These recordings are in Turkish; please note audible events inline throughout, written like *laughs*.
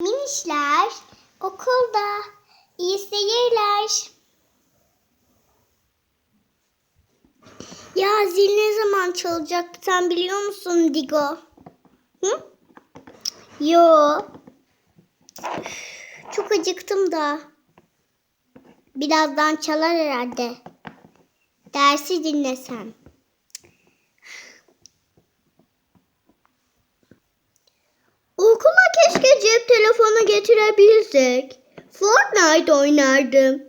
Minişler okulda. İyi seyirler. Ya zil ne zaman çalacak sen biliyor musun Digo? Hı? Yo. Çok acıktım da. Birazdan çalar herhalde. Dersi dinlesem. Okula keşke cep telefonu getirebilsek. Fortnite oynardım.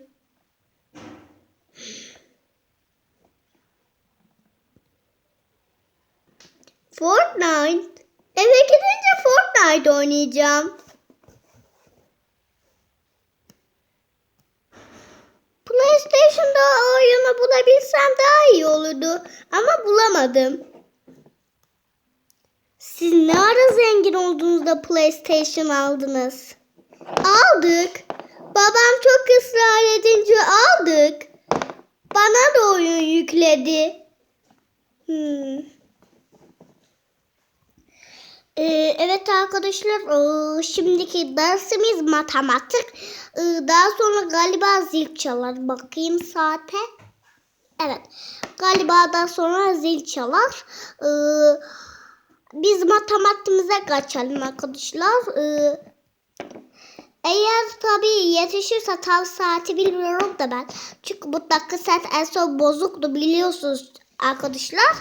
Fortnite. Eve gidince Fortnite oynayacağım. PlayStation'da oyunu bulabilsem daha iyi olurdu. Ama bulamadım. Siz ne ara zengin olduğunuzda PlayStation aldınız? Aldık. Babam çok ısrar edince aldık. Bana da oyun yükledi. Hmm. Ee, evet arkadaşlar şimdiki dersimiz matematik. Ee, daha sonra galiba zil çalar. Bakayım saate. Evet. Galiba daha sonra zil çalar. Ee, biz matematiğimize kaçalım arkadaşlar. Ee, eğer tabii yetişirse tam saati bilmiyorum da ben. Çünkü bu dakika saat en son bozuktu biliyorsunuz arkadaşlar.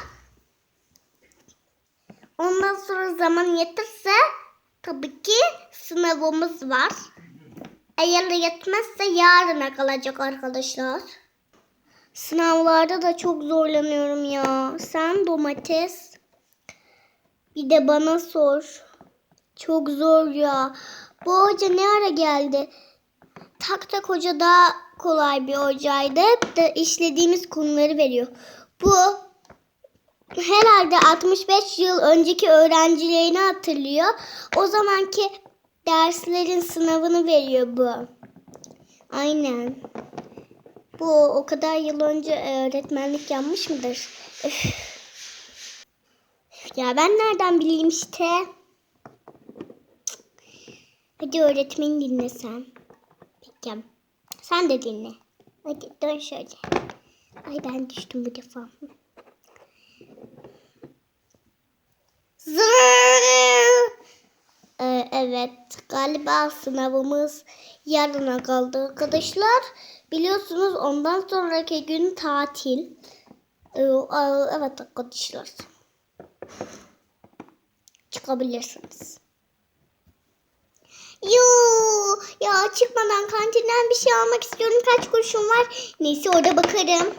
Ondan sonra zaman yeterse tabii ki sınavımız var. Eğer yetmezse yarına kalacak arkadaşlar. Sınavlarda da çok zorlanıyorum ya. Sen domates. Bir de bana sor. Çok zor ya. Bu hoca ne ara geldi? Tak tak hoca daha kolay bir hocaydı. Hep de işlediğimiz konuları veriyor. Bu herhalde 65 yıl önceki öğrencilerini hatırlıyor. O zamanki derslerin sınavını veriyor bu. Aynen. Bu o kadar yıl önce öğretmenlik yapmış mıdır? Üf. Ya ben nereden bileyim işte. Hadi öğretmeni dinle sen. Peki. Sen de dinle. Hadi dön şöyle. Ay ben düştüm bu defa. Ee, evet galiba sınavımız yarına kaldı arkadaşlar. Biliyorsunuz ondan sonraki gün tatil. Ee, evet arkadaşlar. Çıkabilirsiniz. Yoo, ya çıkmadan kantinden bir şey almak istiyorum. Kaç kuruşum var? Neyse orada bakarım.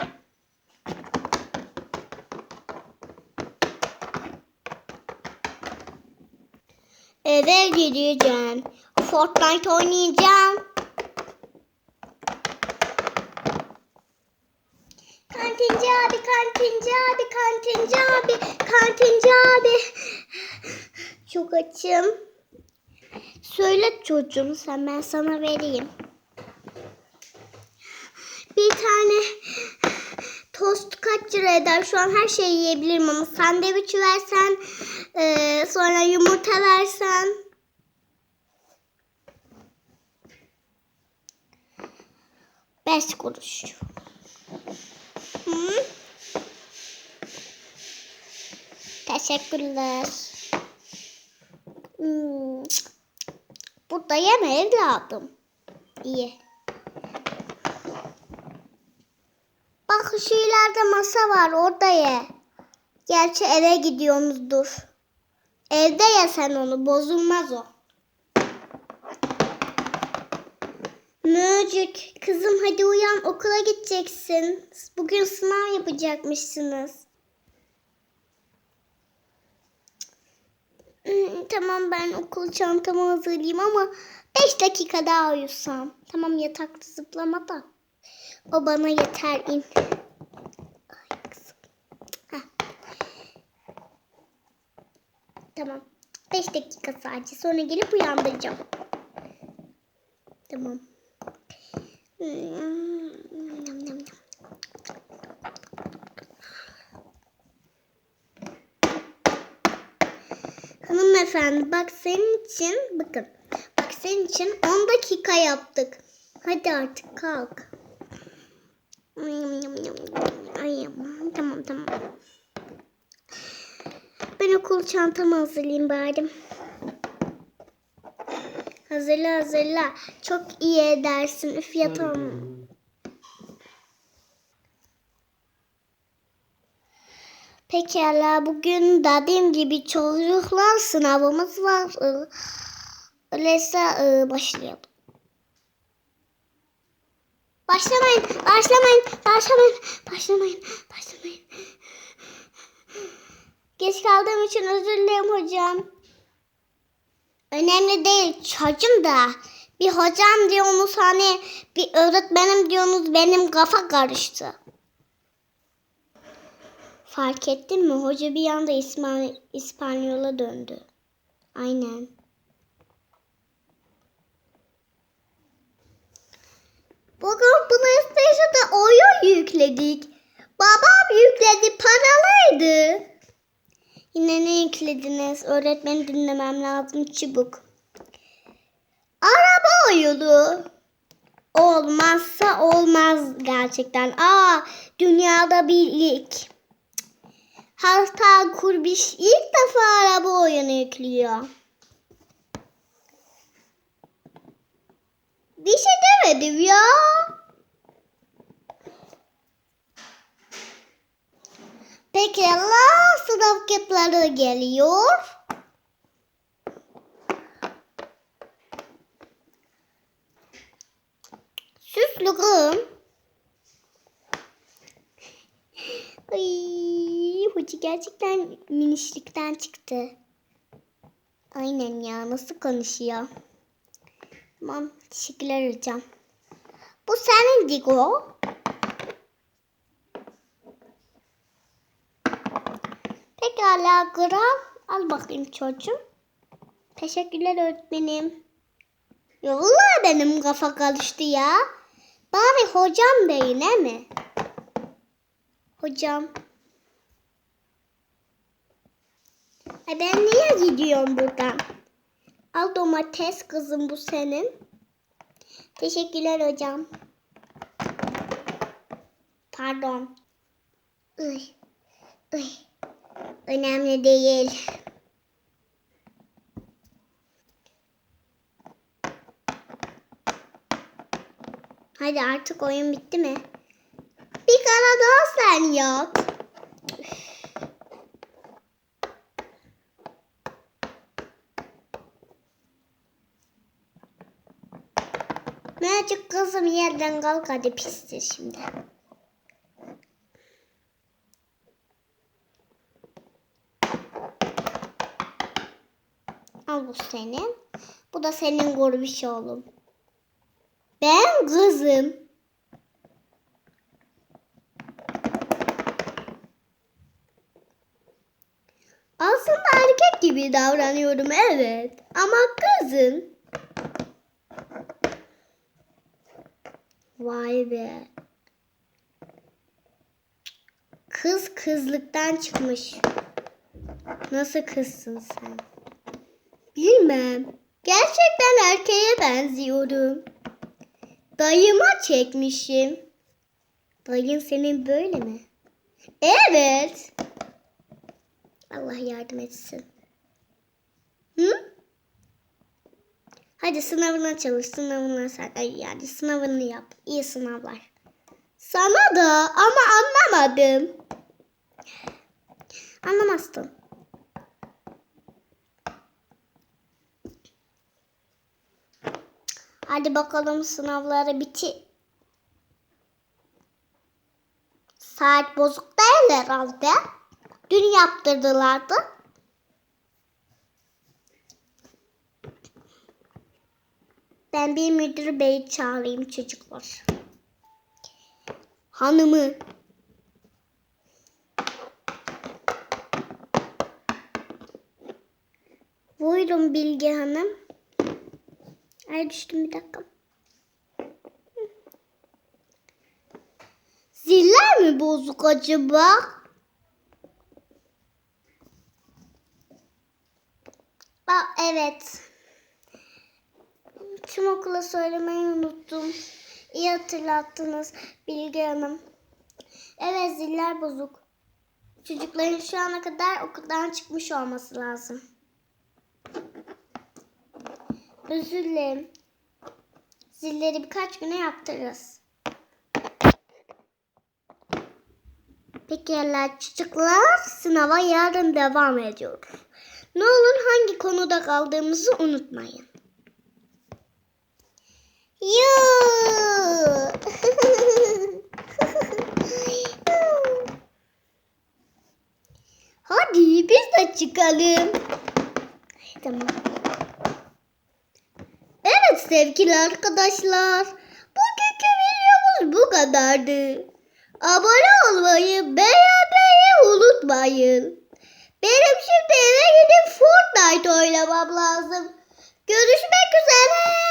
Eve gideceğim. Fortnite oynayacağım. Kantinci abi, kantinci abi, kantinci abi, kantinci abi. Çok açım. Söyle çocuğum sen ben sana vereyim. Bir tane tost kaç lira eder? Şu an her şeyi yiyebilirim ama sandviç versen, eee, sonra yumurta versen. Beş kuruş. Hı? Teşekkürler. Hmm. Burada yeme evladım. İyi. Bak şu ileride masa var orada ye. Gerçi eve gidiyorsunuzdur. Evde ye sen onu bozulmaz o. Möcük kızım hadi uyan okula gideceksin. Bugün sınav yapacakmışsınız. Tamam ben okul çantamı hazırlayayım ama 5 dakika daha uyusam. Tamam yatakta zıplama da. O bana yeter in. Ay. Tamam. 5 dakika sadece. Sonra gelip uyandıracağım. Tamam. Hmm, Hanımefendi bak senin için bakın. Bak dersin için 10 dakika yaptık. Hadi artık kalk. Ay, tamam tamam. Ben okul çantamı hazırlayayım bari. Hazırla hazırla. Çok iyi edersin. Üf yatalım. Pekala bugün dediğim gibi çocuklar sınavımız var. Ee, Öyleyse e, başlayalım. Başlamayın, başlamayın, başlamayın, başlamayın, başlamayın. Geç kaldığım için özür dilerim hocam. Önemli değil çocuğum da. Bir hocam diyorsunuz hani bir öğretmenim diyorsunuz benim kafa karıştı. Fark ettin mi? Hoca bir anda İspan İspanyola döndü. Aynen. Bugün PlayStation'da oyun yükledik. Babam yükledi paralıydı. Yine ne yüklediniz? Öğretmeni dinlemem lazım çabuk. Araba oyunu. Olmazsa olmaz gerçekten. Aa dünyada bir ilk. Hatta Kurbiş ilk defa araba oyunu yüklüyor. Bir şey demedim ya. Peki Allah sınav kitapları geliyor. Hoca gerçekten minişlikten çıktı. Aynen ya nasıl konuşuyor. Tamam teşekkürler hocam. Bu senin Digo. Pekala kral. Al bakayım çocuğum. Teşekkürler öğretmenim. Yolla benim kafa karıştı ya. Bari hocam deyin he mi? Hocam. Ay ben niye gidiyorum buradan? Al domates kızım bu senin. Teşekkürler hocam. Pardon. Iy. Iy. Önemli değil. Hadi artık oyun bitti mi? Bir kara daha sen yap. Mercik kızım yerden kalk hadi pistir şimdi. Al bu senin. Bu da senin gurbiş oğlum. Ben kızım. Aslında erkek gibi davranıyorum evet. Ama kızım. Vay be. Kız kızlıktan çıkmış. Nasıl kızsın sen? Bilmem. Gerçekten erkeğe benziyorum. Dayıma çekmişim. Dayın senin böyle mi? Evet. Allah yardım etsin. Hı? Hadi sınavına çalış. Sınavına sen. Yani sınavını yap. İyi sınavlar. Sana da ama anlamadım. Anlamazsın. Hadi bakalım sınavları biti. Saat bozuk değil herhalde. Dün yaptırdılardı. Ben bir müdür beyi çağırayım çocuklar. Hanımı. Buyurun Bilge Hanım. Ay düştüm bir dakika. Ziller mi bozuk acaba? Aa, evet. Tüm okula söylemeyi unuttum. İyi hatırlattınız Bilge Hanım. Evet ziller bozuk. Çocukların şu ana kadar okuldan çıkmış olması lazım. Özür dilerim. Zilleri birkaç güne yaptırırız. Pekala çocuklar sınava yarın devam ediyoruz. Ne olur hangi konuda kaldığımızı unutmayın. Yoo! *laughs* Hadi biz de çıkalım. Tamam. Evet sevgili arkadaşlar. Bugünkü videomuz bu kadardı. Abone olmayı, beğenmeyi unutmayın. Benim şimdi eve gidip Fortnite oynamam lazım. Görüşmek üzere.